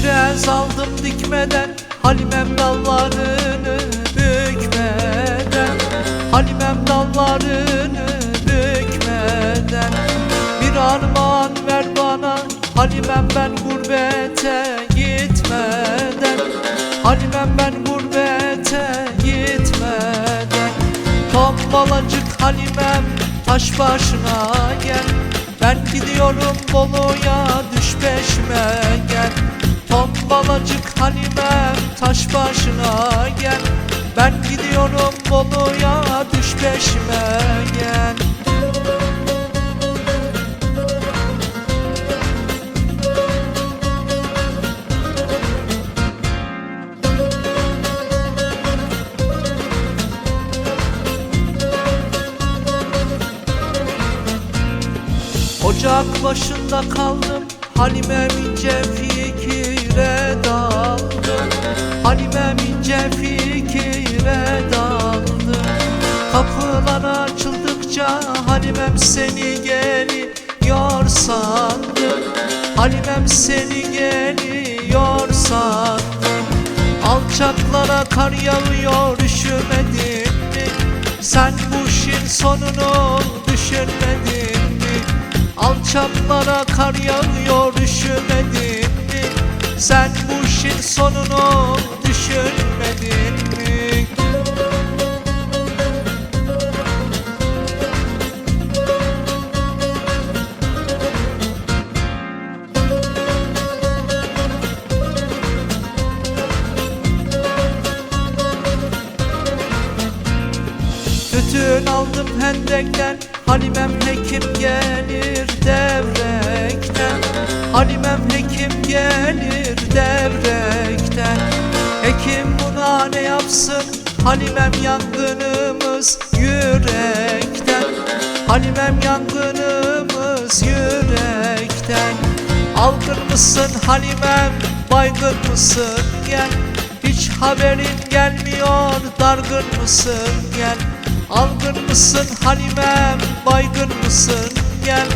Düşmez aldım dikmeden Halimem dallarını bükmeden Halimem dallarını bükmeden Bir armağan ver bana Halimem ben gurbete gitmeden Halimem ben gurbete gitmeden Tombalacık Halimem taş başına gel Ben gidiyorum Bolu'ya düş peşime gel Tombalacık Halimem taş başına gel. Ben gidiyorum Bolu'ya düş peşime gel. Ocak başında kaldım Halimem ince fikire daldım Halimem ince fikire daldım Kapılar açıldıkça Halimem seni geliyor sandım Halimem seni geliyor sandım Alçaklara kar yağıyor üşümedin mi? Sen bu işin sonunu düşünmedin mi? Alçaklara kar yağıyor üşümedin mi? Sen bu işin sonunu düşünmedin mi? Tütün aldım hendekten Halimem hekim gelir devrekten Halimem hekim gelir devrekten Hekim buna ne yapsın? Halimem yangınımız yürekten Halimem yangınımız yürekten Algın mısın Halimem baygın mısın? Gel. Hiç haberin gelmiyor dargın mısın? Gel. Algın mısın Halimem baygın mısın? Gel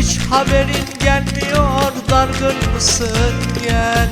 Hiç haberin gelmiyor dargın mısın gel